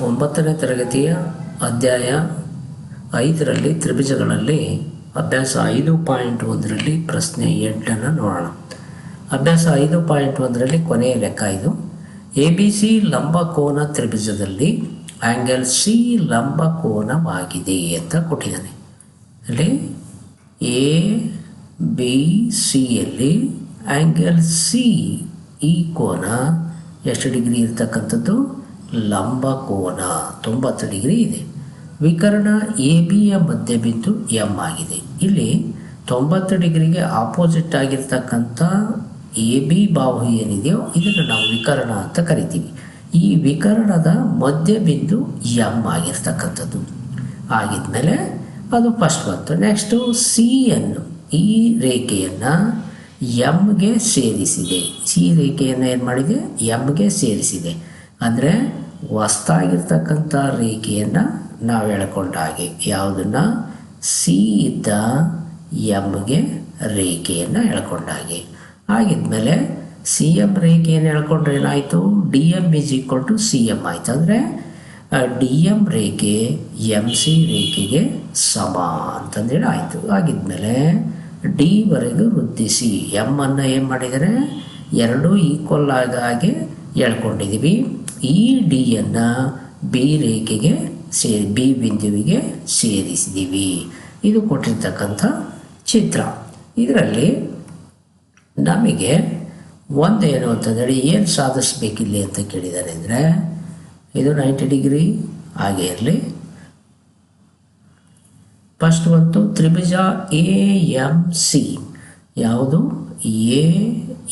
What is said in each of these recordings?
ಒಂಬತ್ತನೇ ತರಗತಿಯ ಅಧ್ಯಾಯ ಐದರಲ್ಲಿ ತ್ರಿಭುಜಗಳಲ್ಲಿ ಅಭ್ಯಾಸ ಐದು ಪಾಯಿಂಟ್ ಒಂದರಲ್ಲಿ ಪ್ರಶ್ನೆ ಎಂಟನ್ನು ನೋಡೋಣ. ಅಭ್ಯಾಸ ಐದು ಪಾಯಿಂಟ್ ಒಂದರಲ್ಲಿ ಕೊನೆಯ ಲೆಕ್ಕ ಇದು. ಎ ಬಿ ಸಿ ಲಂಬಕೋನ ತ್ರಿಭುಜದಲ್ಲಿ ಆ್ಯಂಗಲ್ ಸಿ ಲಂಬಕೋನವಾಗಿದೆ ಅಂತ ಕೊಟ್ಟಿದ್ದಾನೆ. ಅಲ್ಲಿ ಎ ಬಿ ಸಿಯಲ್ಲಿ ಆ್ಯಂಗಲ್ ಸಿ ಈ ಕೋನ ಎಷ್ಟು ಡಿಗ್ರಿ ಇರ್ತಕ್ಕಂಥದ್ದು? ಲಂಬ ಕೋನ ತೊಂಬತ್ತು ಡಿಗ್ರಿ ಇದೆ. ವಿಕರ್ಣ ಎ ಬಿಯ ಮಧ್ಯಬಿಂದು ಎಂ ಆಗಿದೆ. ಇಲ್ಲಿ ತೊಂಬತ್ತು ಡಿಗ್ರಿಗೆ ಆಪೋಸಿಟ್ ಆಗಿರ್ತಕ್ಕಂಥ ಎ ಬಿ ಬಾಹು ಏನಿದೆಯೋ ಇದನ್ನು ನಾವು ವಿಕರ್ಣ ಅಂತ ಕರಿತೀವಿ. ಈ ವಿಕರ್ಣದ ಮಧ್ಯಬಿಂದು ಎಂ ಆಗಿರ್ತಕ್ಕಂಥದ್ದು. ಆಗಿದ್ಮೇಲೆ ಅದು ಫಸ್ಟ್ ಬಂತು. ನೆಕ್ಸ್ಟು ಸಿ ಅನ್ನು ಈ ರೇಖೆಯನ್ನು ಎಮ್ಗೆ ಸೇರಿಸಿದೆ. ಸಿ ರೇಖೆಯನ್ನು ಏನು ಮಾಡಿದೆ? ಎಮ್ಗೆ ಸೇರಿಸಿದೆ. ಅಂದರೆ ಹೊಸ್ತಾಗಿರ್ತಕ್ಕಂಥ ರೇಖೆಯನ್ನು ನಾವು ಎಳ್ಕೊಂಡ ಹಾಗೆ. ಯಾವುದನ್ನು? ಸಿ ಇದ್ದ ಎಮ್ಗೆ ರೇಖೆಯನ್ನು ಹೇಳ್ಕೊಂಡ ಹಾಗೆ. ಆಗಿದ್ಮೇಲೆ ಸಿ ಎಂ ರೇಖೆಯನ್ನು ಹೇಳ್ಕೊಂಡ್ರೆ ಏನಾಯಿತು? D M is equal to C M ಆಯಿತು. ಅಂದರೆ ಡಿ ಎಂ ರೇಖೆ ಎಂ ಸಿ ರೇಖೆಗೆ ಸಮ ಅಂತಂದೇಳಿ ಆಯಿತು. ಆಗಿದ್ಮೇಲೆ ಡಿವರೆಗೂ ವೃದ್ಧಿಸಿ. ಎಂ ಅನ್ನು ಏನು ಮಾಡಿದರೆ ಎರಡೂ ಈಕ್ವಲ್ ಆಗ ಹಾಗೆ ಎಳ್ಕೊಂಡಿದ್ದೀವಿ ಈ ಡಿಯನ್ನು ಬಿ ರೇಖೆಗೆ ಸೇರಿ ಬಿ ಬಿಂದುವಿಗೆ ಸೇರಿಸಿದ್ದೀವಿ ಇದು ಕೊಟ್ಟಿರ್ತಕ್ಕಂಥ ಚಿತ್ರ. ಇದರಲ್ಲಿ ನಮಗೆ ಒಂದೇನು ಅಂತಂದರೆ ಏನು ಸಾಧಿಸ್ಬೇಕಿಲ್ಲಿ ಅಂತ ಕೇಳಿದ್ದಾರೆ ಅಂದರೆ, ಇದು ನೈಂಟಿ ಡಿಗ್ರಿ ಹಾಗೆ ಇರಲಿ. ಫಸ್ಟ್ ಒಂದು ತ್ರಿಭುಜ ಎ ಎಂ ಸಿ. ಯಾವುದು? A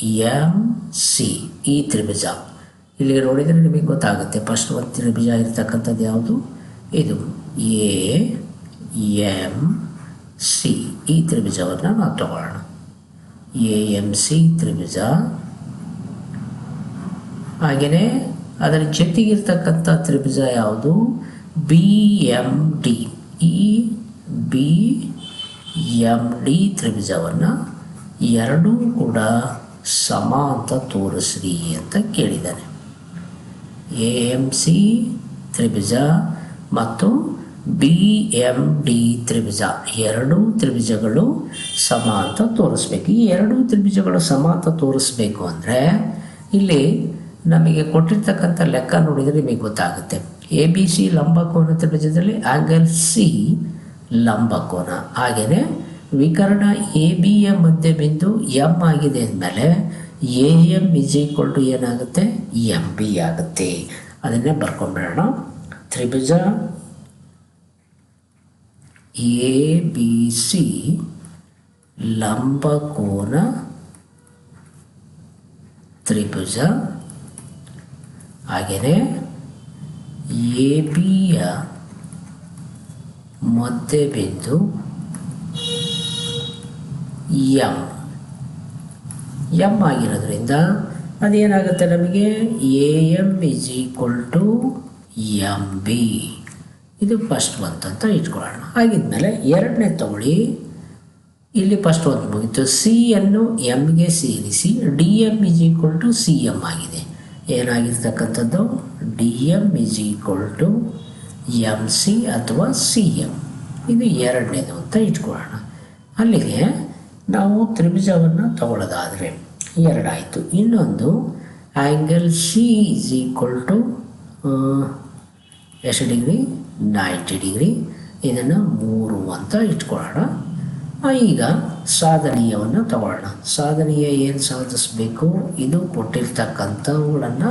M C. ಈ ತ್ರಿಭುಜ. ಇಲ್ಲಿ ನೋಡಿದರೆ ನಿಮಗೆ ಗೊತ್ತಾಗುತ್ತೆ. ಫಸ್ಟ್ ಒತ್ತಿನ ಬೀಜ ಇರತಕ್ಕಂಥದ್ದು ಯಾವುದು? ಇದು ಎ ಎಂ ಸಿ ಈ ತ್ರಿಭುಜವನ್ನು ನಾವು ತಗೊಳ್ಳೋಣ. ಎ ಎಂ ಸಿ ತ್ರಿಭುಜ ಹಾಗೆಯೇ ಅದರ ಜೊತೆಗಿರ್ತಕ್ಕಂಥ ತ್ರಿಭುಜ ಯಾವುದು? ಬಿ ಎಂ ಡಿ ಈ ಬಿ ಎಂ ಡಿ ತ್ರಿಭುಜವನ್ನು ಎರಡೂ ಕೂಡ ಸಮ ಅಂತ ತೋರಿಸ್ರಿ ಅಂತ ಕೇಳಿದ್ದಾನೆ. ಎ ಎಂ ಸಿ ತ್ರಿಭುಜ ಮತ್ತು ಬಿ ಎಂ ಡಿ ತ್ರಿಭುಜ. ಎರಡೂ ತ್ರಿಭುಜಗಳು ಸಮ ಅಂತ ತೋರಿಸ್ಬೇಕು. ಈ ಎರಡೂ ತ್ರಿಭುಜಗಳು ಸಮ ಅಂತ ತೋರಿಸ್ಬೇಕು ಅಂದರೆ ಇಲ್ಲಿ ನಮಗೆ ಕೊಟ್ಟಿರ್ತಕ್ಕಂಥ ಲೆಕ್ಕ ನೋಡಿದರೆ ನಿಮಗೆ ಗೊತ್ತಾಗುತ್ತೆ. ಎ ಬಿ ಸಿ ಲಂಬಕೋನ ತ್ರಿಭುಜದಲ್ಲಿ ಆ್ಯಂಗಲ್ ಸಿ ಲಂಬಕೋನ ಹಾಗೆಯೇ ವಿಕರ್ಣ ಎ ಬಿಯ ಮಧ್ಯಬಿಂದು ಎಂ ಆಗಿದೆ ಅಂದಮೇಲೆ A M is equal to ಏನಾಗುತ್ತೆ ಎಂ ಬಿ ಆಗುತ್ತೆ ಅದನ್ನೇ ಬರ್ಕೊಂಡ್ಬಿಡೋಣ ತ್ರಿಭುಜ ಎ ಬಿ ಸಿ ಲಂಬಕೋನ ತ್ರಿಭುಜ ಹಾಗೆಯೇ ಎ ಬಿಯ ಮಧ್ಯಬಿಂದು ಎಂ ಎಂ ಆಗಿರೋದ್ರಿಂದ ಅದೇನಾಗುತ್ತೆ ನಮಗೆ? A M is equal to M B. ಇದು ಫಸ್ಟ್ ಬಂತಂತ ಇಟ್ಕೊಳ್ಳೋಣ. ಆಗಿದ್ಮೇಲೆ ಎರಡನೇ ತಗೊಳ್ಳಿ. ಇಲ್ಲಿ ಫಸ್ಟ್ ಒಂದು ಮುಗಿತು. ಸಿ ಅನ್ನು ಎಮ್ಗೆ ಸೇರಿಸಿ D M is equal to C M ಆಗಿದೆ. ಏನಾಗಿರ್ತಕ್ಕಂಥದ್ದು? D M is equal to M C ಅಥವಾ ಸಿ ಎಂ ಇದು ಎರಡನೇದು ಅಂತ ಇಟ್ಕೊಳ್ಳೋಣ. ಅಲ್ಲಿಗೆ ನಾವು ತ್ರಿಭುಜವನ್ನು ತಗೊಳ್ಳೋದಾದರೆ ಎರಡಾಯಿತು. ಇನ್ನೊಂದು angle C is equal to ಎಷ್ಟು ಡಿಗ್ರಿ? Ninety degree. ಇದನ್ನು ಮೂರು ಅಂತ ಇಟ್ಕೊಳ್ಳೋಣ. ಈಗ ಸಾಧನೀಯವನ್ನು ತಗೊಳ್ಳೋಣ. ಸಾಧನೀಯ ಏನು ಸಾಧಿಸಬೇಕು? ಇದು ಕೊಟ್ಟಿರ್ತಕ್ಕಂಥವುಗಳನ್ನು,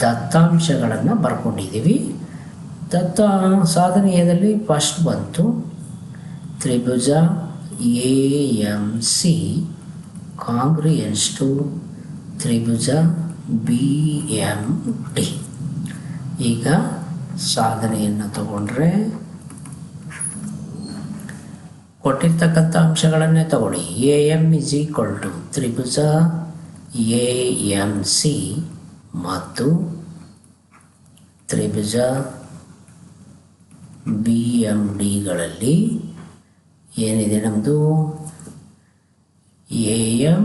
ದತ್ತಾಂಶಗಳನ್ನು ಬರ್ಕೊಂಡಿದ್ದೀವಿ. ದತ್ತ, ಸಾಧನೀಯದಲ್ಲಿ ಫಸ್ಟ್ ಬಂತು. ತ್ರಿಭುಜ A M C congruent to Tribhuja B M T. ಈಗ ಸಾಧನೆಯನ್ನು ತಗೊಂಡ್ರೆ ಕೊಟ್ಟಿರ್ತಕ್ಕಂಥ ಅಂಶಗಳನ್ನೇ ತಗೊಳ್ಳಿ. A M is equal to Tribhuja A M C ಮತ್ತು ತ್ರಿಭುಜ ಬಿ ಎಂ ಡಿಗಳಲ್ಲಿ ಏನಿದೆ ನಮ್ಮದು A M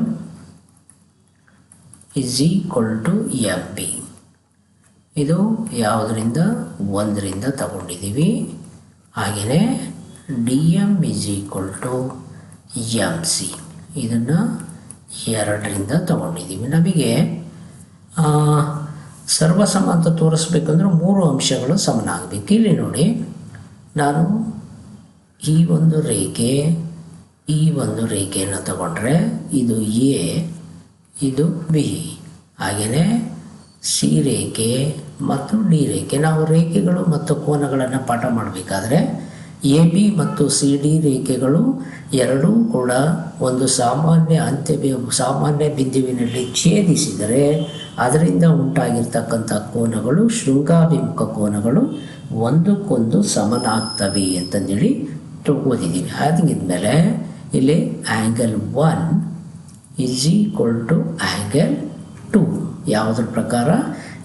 is equal to M B ಇದು ಯಾವುದರಿಂದ? ಒಂದರಿಂದ ತಗೊಂಡಿದ್ದೀವಿ. ಹಾಗೆಯೇ D M is equal to M C. ಇದನ್ನು ಎರಡರಿಂದ ತಗೊಂಡಿದ್ದೀವಿ ನಮಗೆ. ಸರ್ವಸಮ ಅಂತ ತೋರಿಸ್ಬೇಕಂದ್ರೆ ಮೂರು ಅಂಶಗಳು ಸಮನಾಗಬೇಕು. ಇಲ್ಲಿ ನೋಡಿ, ನಾನು ಈ ಒಂದು ರೇಖೆ, ಈ ಒಂದು ರೇಖೆಯನ್ನು ತಗೊಂಡ್ರೆ ಇದು ಎ, ಇದು ಬಿ. ಹಾಗೆಯೇ ಸಿ ರೇಖೆ ಮತ್ತು ಡಿ ರೇಖೆ. ನಾವು ರೇಖೆಗಳು ಮತ್ತು ಕೋನಗಳನ್ನು ಪಾಠ ಮಾಡಬೇಕಾದ್ರೆ ಎ, ಬಿ ಮತ್ತು ಸಿ, ಡಿ ರೇಖೆಗಳು ಎರಡೂ ಕೂಡ ಒಂದು ಸಾಮಾನ್ಯ ಅಂತ್ಯ ಸಾಮಾನ್ಯ ಬಿಂದುವಿನಲ್ಲಿ ಛೇದಿಸಿದರೆ ಅದರಿಂದ ಉಂಟಾಗಿರ್ತಕ್ಕಂಥ ಕೋನಗಳು ಶೃಂಗಾಭಿಮುಖ ಕೋನಗಳು ಒಂದಕ್ಕೊಂದು ಸಮನಾಗ್ತವೆ ಅಂತಂದೇಳಿ ಓದಿದ್ದೀವಿ ಹಾಗಿದ್ಮೇಲೆ ಇಲ್ಲಿ angle one is equal to angle two ಯಾವುದ್ರ ಪ್ರಕಾರ?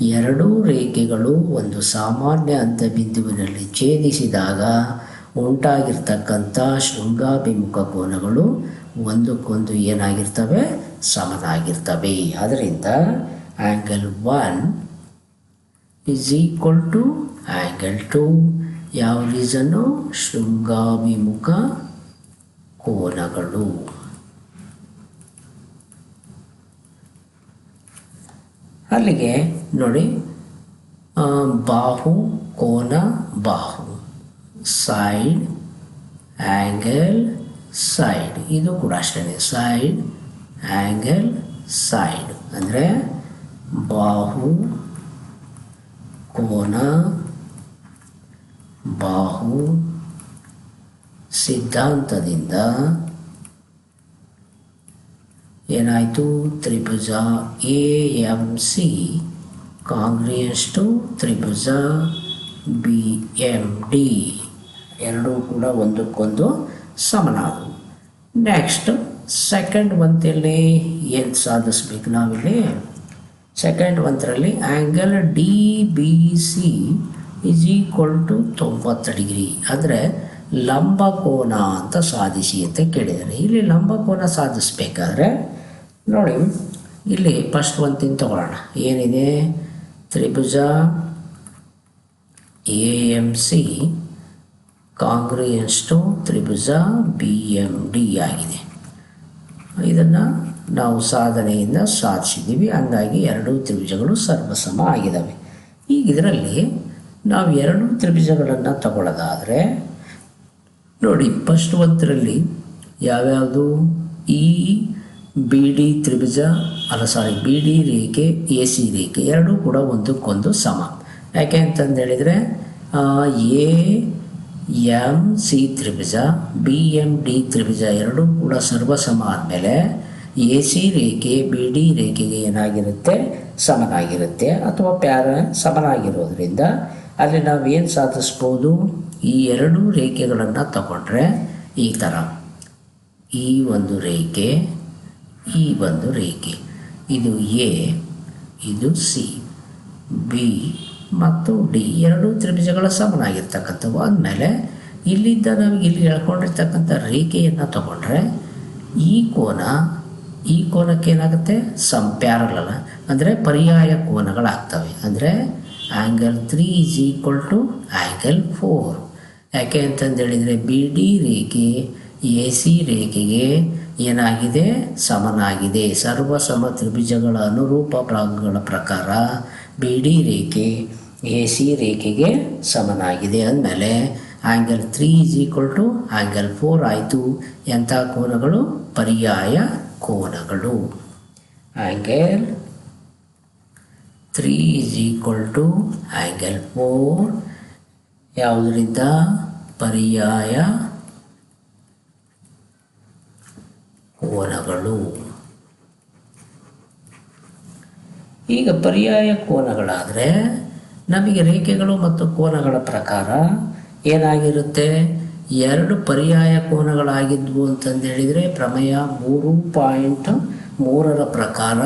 ಎರಡೂ ರೇಖೆಗಳು ಒಂದು ಸಾಮಾನ್ಯ ಅಂತ ಬಿಂದುವಿನಲ್ಲಿ ಛೇದಿಸಿದಾಗ ಉಂಟಾಗಿರ್ತಕ್ಕಂಥ ಶೃಂಗಾಭಿಮುಖ ಕೋನಗಳು ಒಂದಕ್ಕೊಂದು ಏನಾಗಿರ್ತವೆ? ಸಮನಾಗಿರ್ತವೆ. ಅದರಿಂದ angle one is equal to angle two ಯಾವ ರೀಸನ್ನು ಶೃಂಗಾಭಿಮುಖ ಕೋನಗಳು. ಅಲ್ಲಿಗೆ ನೋಡಿ ಬಾಹು, ಕೋನ, ಬಾಹು. ಸೈಡ್ ಆ್ಯಂಗಲ್ ಸೈಡ್ ಇದು ಕೂಡ ಅಷ್ಟೇ ಸೈಡ್ ಆ್ಯಂಗಲ್ ಸೈಡ್ ಅಂದರೆ ಬಾಹು, ಕೋನ ಬಾಹು ಸಿದ್ಧಾಂತದಿಂದ ಏನಾಯಿತು? ತ್ರಿಭುಜ A, M, C congruent to Tribhuja B, M, D ಎರಡೂ ಕೂಡ ಒಂದಕ್ಕೊಂದು ಸಮನಾದವು. ನೆಕ್ಸ್ಟ್ ಸೆಕೆಂಡ್ ಮಂತಲ್ಲಿ ಏನು ಸಾಧಿಸ್ಬೇಕು ನಾವಿಲ್ಲಿ? Second ಮಂತ್ರಲ್ಲಿ angle D B C is equal to ತೊಂಬತ್ತು ಡಿಗ್ರಿ. ಅಂದರೆ ಲಂಬಕೋನ ಅಂತ ಸಾಧಿಸಿ ಅಂತ ಕೇಳಿದ್ದಾರೆ ಇಲ್ಲಿ ಲಂಬಕೋನ ಸಾಧಿಸ್ಬೇಕಾದ್ರೆ ನೋಡಿ, ಇಲ್ಲಿ ಫಸ್ಟ್ ಒಂದಿನ ತಗೊಳ್ಳೋಣ. ಏನಿದೆ? ತ್ರಿಭುಜ A M C congruent to Tribhuja B M D ಆಗಿದೆ. ಇದನ್ನು ನಾವು ಸಾಧನೆಯಿಂದ ಸಾಧಿಸಿದ್ದೀವಿ. ಹಂಗಾಗಿ ಎರಡೂ ತ್ರಿಭುಜಗಳು ಸರ್ವಸಮ ಆಗಿದ್ದಾವೆ ಈಗ ಇದರಲ್ಲಿ ನಾವು ಎರಡು ತ್ರಿಭುಜಗಳನ್ನು ತಗೊಳ್ಳೋದಾದರೆ, ನೋಡಿ ಫಸ್ಟ್ ಒಂದರಲ್ಲಿ ಯಾವ್ಯಾವುದು? ಈ ಬಿ ಡಿ ತ್ರಿಭುಜ, ಅಲ್ಲ ಸಾರಿ ಬಿ ಡಿ ರೇಖೆ ಎ ಸಿ ರೇಖೆ ಎರಡೂ ಕೂಡ ಒಂದಕ್ಕೊಂದು ಸಮ. ಯಾಕೆ ಅಂತಂದೇಳಿದರೆ ಎ ಎಂ ಸಿ ತ್ರಿಭುಜ ಬಿ ಎಂ ಡಿ ತ್ರಿಭುಜ ಎರಡೂ ಕೂಡ ಸರ್ವಸಮ ಆದಮೇಲೆ ಎ ಸಿ ರೇಖೆ ಬಿ ಡಿ ರೇಖೆಗೆ ಏನಾಗಿರುತ್ತೆ? ಸಮನಾಗಿರುತ್ತೆ ಅಥವಾ ಪ್ಯಾರ ಸಮನಾಗಿರೋದ್ರಿಂದ ಅಲ್ಲಿ ನಾವು ಏನು ಸಾಧಿಸ್ಬೋದು? ಈ ಎರಡೂ ರೇಖೆಗಳನ್ನು ತಗೊಂಡ್ರೆ ಈ ಥರ ಈ ಒಂದು ರೇಖೆ, ಈ ಒಂದು ರೇಖೆ. ಇದು ಎ, ಇದು ಸಿ. ಬಿ ಮತ್ತು ಡಿ ಎರಡೂ ತ್ರಿಭುಜಗಳ ಸಮನಾಗಿರ್ತಕ್ಕಂಥವು. ಅಂದಮೇಲೆ ಇಲ್ಲಿದ್ದ ನಮಗೆ ಇಲ್ಲಿ ಹೇಳ್ಕೊಂಡಿರ್ತಕ್ಕಂಥ ರೇಖೆಯನ್ನು ತಗೊಂಡ್ರೆ ಈ ಕೋನ, ಈ ಕೋನಕ್ಕೆ ಏನಾಗುತ್ತೆ ಅಂದರೆ ಪರ್ಯಾಯ ಕೋನಗಳಾಗ್ತವೆ. ಅಂದರೆ angle three is equal to angle four ಯಾಕೆ ಅಂತಂದು ಹೇಳಿದರೆ ಬಿ ಡಿ ರೇಖೆ ಎ ಸಿ ರೇಖೆಗೆ ಏನಾಗಿದೆ? ಸಮನಾಗಿದೆ. ಸರ್ವಸಮ ತ್ರಿಭುಜಗಳ ಅನುರೂಪ ಭಾಗಗಳ ಪ್ರಕಾರ ಬಿ ಡಿ ರೇಖೆ ಎ ಸಿ ರೇಖೆಗೆ ಸಮನಾಗಿದೆ. ಅಂದಮೇಲೆ angle three is equal to angle four ಆಯಿತು. ಎಂಥ ಕೋನಗಳು? ಪರ್ಯಾಯ ಕೋನಗಳು. Angle three is equal to angle four ಯಾವುದರಿಂದ? ಪರ್ಯಾಯ ಕೋನಗಳು. ಈಗ ಪರ್ಯಾಯ ಕೋನಗಳಾದರೆ ನಮಗೆ ರೇಖೆಗಳು ಮತ್ತು ಕೋನಗಳ ಪ್ರಕಾರ ಏನಾಗಿರುತ್ತೆ? ಎರಡು ಪರ್ಯಾಯ ಕೋನಗಳಾಗಿದ್ವು ಅಂತಂದು ಹೇಳಿದರೆ ಪ್ರಮೇಯ ಮೂರು ಪಾಯಿಂಟ್ ಮೂರರ ಪ್ರಕಾರ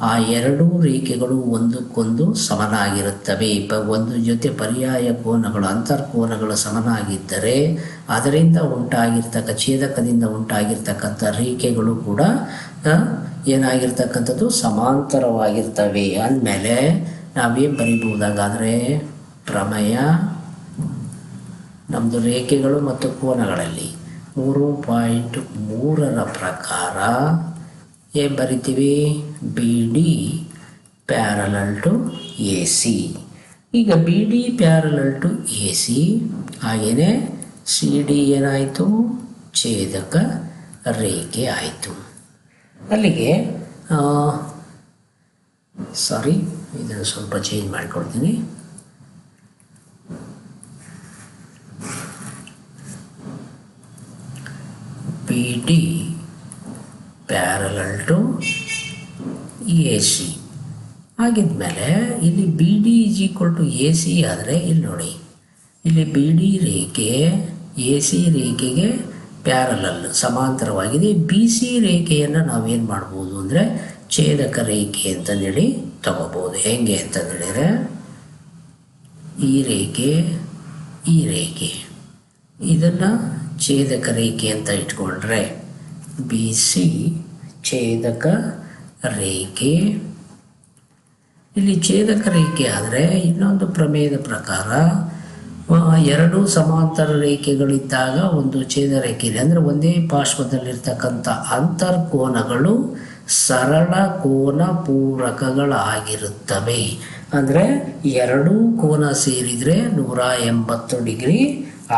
ಆ ಎರಡೂ ರೇಖೆಗಳು ಒಂದಕ್ಕೊಂದು ಸಮನಾಗಿರುತ್ತವೆ. ಪ, ಒಂದು ಜೊತೆ ಪರ್ಯಾಯ ಕೋನಗಳು, ಅಂತರ್ಕೋನಗಳು ಸಮನಾಗಿದ್ದರೆ ಅದರಿಂದ ಉಂಟಾಗಿರ್ತಕ್ಕ, ಛೇದಕದಿಂದ ಉಂಟಾಗಿರ್ತಕ್ಕಂಥ ರೇಖೆಗಳು ಕೂಡ ಏನಾಗಿರ್ತಕ್ಕಂಥದ್ದು ಸಮಾಂತರವಾಗಿರ್ತವೆ. ಅಂದಮೇಲೆ ನಾವೇ ಬರಿಬಹುದಾಗಾದರೆ ಪ್ರಮೇಯ ನಮ್ಮದು ರೇಖೆಗಳು ಮತ್ತು ಕೋನಗಳಲ್ಲಿ. ಮೂರು ಪಾಯಿಂಟ್ ಮೂರರ ಪ್ರಕಾರ ಏನು ಬರಿತೀವಿ? B D parallel to A C. ಈಗ B D parallel to A C. ಹಾಗೆಯೇ ಸಿ ಡಿ ಏನಾಯಿತು? ಛೇದಕ ರೇಖೆ ಆಯಿತು. ಅಲ್ಲಿಗೆ ಸಾರಿ, ಇದನ್ನು ಸ್ವಲ್ಪ ಚೇಂಜ್ ಮಾಡಿಕೊಡ್ತೀನಿ. P D parallel to A C. ಆಗಿದ್ಮೇಲೆ ಇಲ್ಲಿ B D is equal to A C ಆದರೆ ಇಲ್ಲಿ ನೋಡಿ. ಇಲ್ಲಿ ಬಿ ಡಿ ರೇಖೆ, ಎ ಸಿ ರೇಖೆಗೆ ಪ್ಯಾರಲಲ್, ಸಮಾಂತರವಾಗಿದೆ. ಬಿ ಸಿ ರೇಖೆಯನ್ನು ನಾವೇನು ಮಾಡ್ಬೋದು ಅಂದರೆ ಛೇದಕ ರೇಖೆ ಅಂತಂದೇಳಿ ತಗೋಬೋದು. ಹೆಂಗೆ ಅಂತಂದೇಳಿದರೆ ಈ ರೇಖೆ ಈ ರೇಖೆ. ಇದನ್ನು ಛೇದಕ ರೇಖೆ ಅಂತ ಇಟ್ಕೊಂಡ್ರೆ ಬಿ ಸಿ ಛೇದಕ ರೇಖೆ. ಇಲ್ಲಿ ಛೇದಕ ರೇಖೆ ಆದರೆ ಇನ್ನೊಂದು ಪ್ರಮೇಯದ ಪ್ರಕಾರ ಎರಡು ಸಮಾಂತರ ರೇಖೆಗಳಿದ್ದಾಗ ಒಂದು ಛೇದ ರೇಖೆ ಇದೆ. ಅಂದರೆ ಒಂದೇ ಪಾರ್ಶ್ವದಲ್ಲಿರ್ತಕ್ಕಂಥ ಅಂತರ್ಕೋನಗಳು ಸರಳ ಕೋನ ಪೂರಕಗಳಾಗಿರುತ್ತವೆ. ಅಂದರೆ ಎರಡೂ ಕೋನ ಸೇರಿದರೆ ನೂರ ಎಂಬತ್ತು ಡಿಗ್ರಿ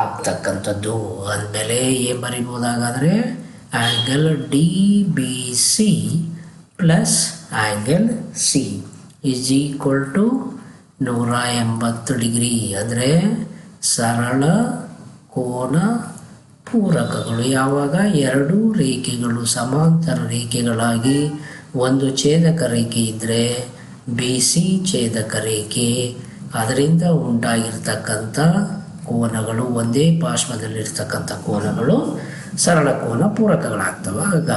ಆಗ್ತಕ್ಕಂಥದ್ದು. ಅಂದಮೇಲೆ ಏನು ಬರಿಬೋದಾಗಾದರೆ B C plus angle C is equal to ನೂರ ಎಂಬತ್ತು ಡಿಗ್ರಿ. ಅಂದರೆ ಸರಳ ಕೋನ ಪೂರಕಗಳು ಯಾವಾಗ? ಎರಡೂ ರೇಖೆಗಳು ಸಮಾಂತರ ರೇಖೆಗಳಾಗಿ ಒಂದು ಛೇದಕ ರೇಖೆ ಇದ್ದರೆ ಬಿ ಸಿ ಛೇದಕ ರೇಖೆ. ಅದರಿಂದ ಉಂಟಾಗಿರ್ತಕ್ಕಂಥ ಕೋನಗಳು ಒಂದೇ ಪಾರ್ಶ್ವದಲ್ಲಿರ್ತಕ್ಕಂಥ ಕೋನಗಳು ಸರಳ ಕೋನ ಪೂರಕಗಳಾಗ್ತವೆ. ಆಗ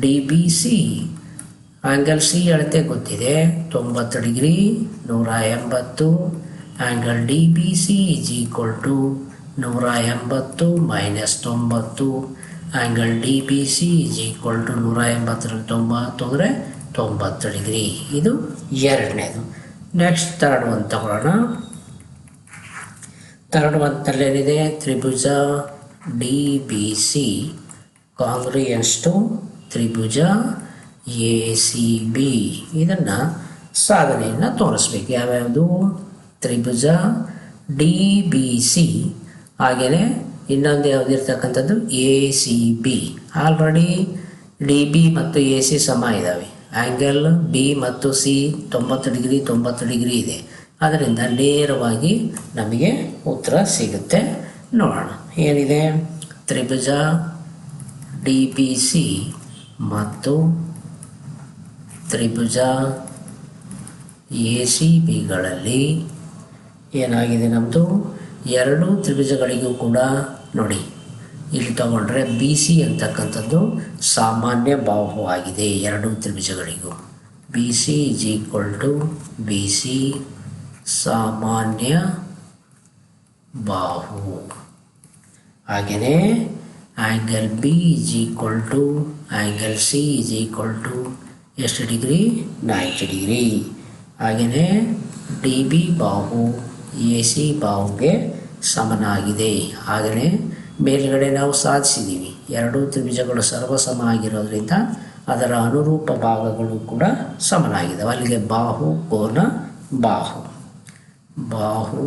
D B C angle C ಅಳತೆ ಗೊತ್ತಿದೆ. ತೊಂಬತ್ತು ಡಿಗ್ರಿ, ನೂರ ಎಂಬತ್ತು. Angle D B C is equal to ನೂರ ಎಂಬತ್ತು ಮೈನಸ್ ತೊಂಬತ್ತು. Angle D B C is equal to ನೂರ ಎಂಬತ್ತರಲ್ಲಿ ತೊಂಬತ್ತು ಅಂದರೆ ತೊಂಬತ್ತು ಡಿಗ್ರಿ. ಇದು ಎರಡನೇದು. ನೆಕ್ಸ್ಟ್ ತರ್ಡ್ ಒನ್ ತಗೊಳ್ಳೋಣ ತರ್ಡ್ ಏನಿದೆ ತ್ರಿಭುಜ. D B C congruence to Tribhuja, A C B. ಇದನ್ನು ಸಾಧನೆಯನ್ನು ತೋರಿಸ್ಬೇಕು. ಯಾವ್ಯಾವುದು? ತ್ರಿಭುಜ, ಡಿ ಬಿ ಸಿ. ಹಾಗೆಯೇ ಇನ್ನೊಂದು ಯಾವುದಿರ್ತಕ್ಕಂಥದ್ದು A C B. Already D B ಮತ್ತು ಎ ಸಿ ಸಮ ಇದ್ದಾವೆ ಆ್ಯಂಗಲ್ ಬಿ ಮತ್ತು ಸಿ ತೊಂಬತ್ತು ಡಿಗ್ರಿ ತೊಂಬತ್ತು ಡಿಗ್ರಿ ಇದೆ. ಅದರಿಂದ ನೇರವಾಗಿ ನಮಗೆ ಉತ್ತರ ಸಿಗುತ್ತೆ. ನೋಡೋಣ. ಏನಿದೆ ತ್ರಿಭುಜ ಡಿ ಬಿ ಸಿ ಮತ್ತು ತ್ರಿಭುಜ ಎ ಸಿ ಬಿಗಳಲ್ಲಿ ಏನಾಗಿದೆ ನಮ್ಮದು ಎರಡು ತ್ರಿಭುಜಗಳಿಗೂ ಕೂಡ ನೋಡಿ. ಇಲ್ಲಿ ತಗೊಂಡ್ರೆ ಬಿ ಸಿ ಅಂತಕ್ಕಂಥದ್ದು ಸಾಮಾನ್ಯ ಬಾಹು ಆಗಿದೆ ಎರಡು ತ್ರಿಭುಜಗಳಿಗೂ. B C is equal to B C ಸಾಮಾನ್ಯ ಬಾಹು. ಹಾಗೆಯೇ angle B is equal to angle C is equal to ಎಷ್ಟು ಡಿಗ್ರಿ ನೈಂಟಿ ಡಿಗ್ರಿ ಹಾಗೆಯೇ ಡಿ ಬಿ ಬಾಹು ಎ ಸಿ ಬಾಹುಗೆ ಸಮನಾಗಿದೆ. ಹಾಗೆಯೇ ಮೇಲುಗಡೆ ನಾವು ಸಾಧಿಸಿದ್ದೀವಿ. ಎರಡೂ ತ್ರಿಭುಜಗಳು ಸರ್ವಸಮ ಆಗಿರೋದ್ರಿಂದ ಅದರ ಅನುರೂಪ ಭಾಗಗಳು ಕೂಡ ಸಮನಾಗಿದೆ ಅಲ್ಲಿಗೆ ಬಾಹು, ಕೋನ, ಬಾಹು. ಬಾಹು,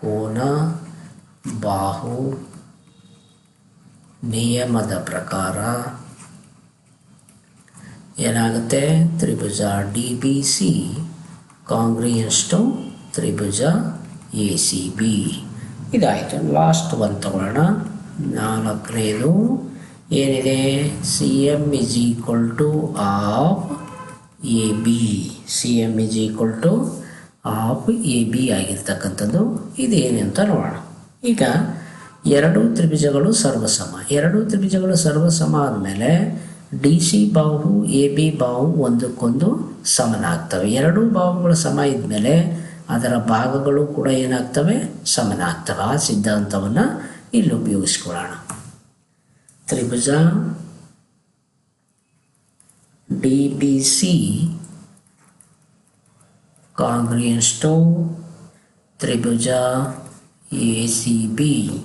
ಕೋನ, ಬಾಹು ನಿಯಮದ ಪ್ರಕಾರ ಏನಾಗುತ್ತೆ? ತ್ರಿಭುಜ D B C congruent to Tribhuja A C B ಇದಾಯಿತು. ಲಾಸ್ಟ್ ಒಂದು ತಗೊಳ್ಳೋಣ. ನಾಲ್ಕನೇದು ಏನಿದೆ? C M is equal to half A B C M is equal to half A B ಆಗಿರ್ತಕ್ಕಂಥದ್ದು ಇದೇನೆ ಅಂತ ನೋಡೋಣ. ಈಗ ಎರಡು ತ್ರಿಭುಜಗಳು ಸರ್ವಸಮ. ಎರಡು ತ್ರಿಭುಜಗಳು ಸರ್ವಸಮ ಆದಮೇಲೆ ಡಿ ಸಿ ಬಾಹು, ಎ ಬಿ ಬಾಹು ಒಂದಕ್ಕೊಂದು ಸಮನಾಗ್ತವೆ. ಎರಡೂ ಬಾಹುಗಳು ಸಮ ಇದ್ಮೇಲೆ ಅದರ ಭಾಗಗಳು ಕೂಡ ಏನಾಗ್ತವೆ? ಸಮನಾಗ್ತವೆ. ಆ ಸಿದ್ಧಾಂತವನ್ನು ಇಲ್ಲಿ ಉಪಯೋಗಿಸ್ಕೊಳ್ಳೋಣ. ತ್ರಿಭುಜ D B C congruent to Tribhuja A C B.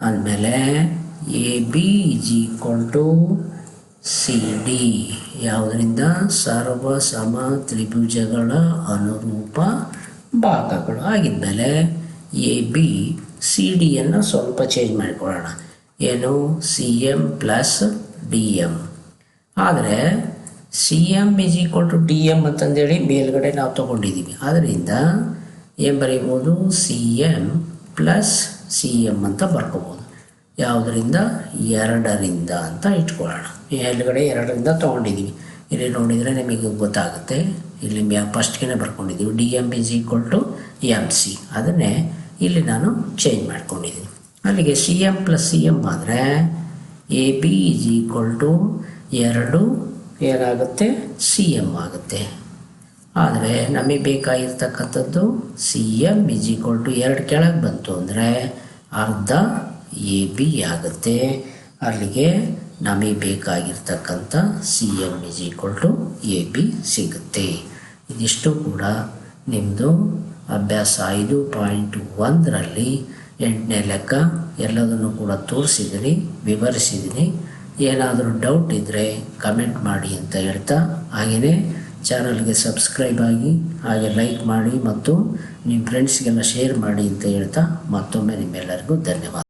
ಆದಮೇಲೆ A B is equal to C D ಯಾವುದರಿಂದ ಸರ್ವ ಸಮ ತ್ರಿಭುಜಗಳ ಅನುರೂಪ ಭಾಗಗಳು ಆಗಿದ್ಮೇಲೆ ಎ ಬಿ ಸಿ ಡಿಯನ್ನು ಸ್ವಲ್ಪ ಚೇಂಜ್ ಮಾಡಿಕೊಳ್ಳೋಣ. ಏನು? C M plus D M ಆದರೆ C M is equal to D M ಅಂತಂದೇಳಿ ಮೇಲ್ಗಡೆ ನಾವು ತೊಗೊಂಡಿದ್ದೀವಿ ಆದ್ದರಿಂದ ಏನು ಬರೀಬೋದು? C M plus C M ಅಂತ ಬರ್ಕೋಬೋದು. ಯಾವುದರಿಂದ? ಎರಡರಿಂದ ಅಂತ ಇಟ್ಕೊಳ್ಳೋಣ. ಎಲ್ಗಡೆ ಎರಡರಿಂದ ತೊಗೊಂಡಿದ್ದೀವಿ ಇಲ್ಲಿ ನೋಡಿದರೆ ನಿಮಗೆ ಗೊತ್ತಾಗುತ್ತೆ. ಇಲ್ಲಿ ಮ್ಯಾ ಫಸ್ಟ್ಗೆ ಬರ್ಕೊಂಡಿದ್ದೀವಿ D M is equal to M C. ಅದನ್ನೇ ಇಲ್ಲಿ ನಾನು ಚೇಂಜ್ ಮಾಡ್ಕೊಂಡಿದ್ದೀನಿ. ಅಲ್ಲಿಗೆ C M plus C M ಆದರೆ A B is equal to ಎರಡು ಏನಾಗುತ್ತೆ? ಸಿ ಎಂ ಆಗುತ್ತೆ. ಆದರೆ ನಮಗೆ ಬೇಕಾಗಿರ್ತಕ್ಕಂಥದ್ದು C M is equal to ಎರಡು ಕೆಳಗೆ ಬಂತು ಅಂದರೆ ಅರ್ಧ ಎ ಬಿ ಆಗುತ್ತೆ. ಅಲ್ಲಿಗೆ ನಮಗೆ ಬೇಕಾಗಿರ್ತಕ್ಕಂಥ C M is equal to A B ಸಿಗುತ್ತೆ. ಇದಿಷ್ಟು ಕೂಡ ನಿಮ್ಮದು ಅಭ್ಯಾಸ ಐದು ಪಾಯಿಂಟ್ ಒಂದರಲ್ಲಿ ಎಂಟನೇ ಲೆಕ್ಕ ಎಲ್ಲದನ್ನು ಕೂಡ ತೋರಿಸಿದ್ದೀನಿ ವಿವರಿಸಿದ್ದೀನಿ ಏನಾದರೂ ಡೌಟ್ ಇದ್ದರೆ ಕಮೆಂಟ್ ಮಾಡಿ ಅಂತ ಹೇಳ್ತಾ, ಹಾಗೆಯೇ ಚಾನಲ್ಗೆ ಸಬ್ಸ್ಕ್ರೈಬ್ ಆಗಿ ಹಾಗೆ ಲೈಕ್ ಮಾಡಿ ಮತ್ತು ನಿಮ್ಮ ಫ್ರೆಂಡ್ಸ್ಗೆಲ್ಲ ಶೇರ್ ಮಾಡಿ ಅಂತ ಹೇಳ್ತಾ ಮತ್ತೊಮ್ಮೆ ನಿಮ್ಮೆಲ್ಲರಿಗೂ ಧನ್ಯವಾದ.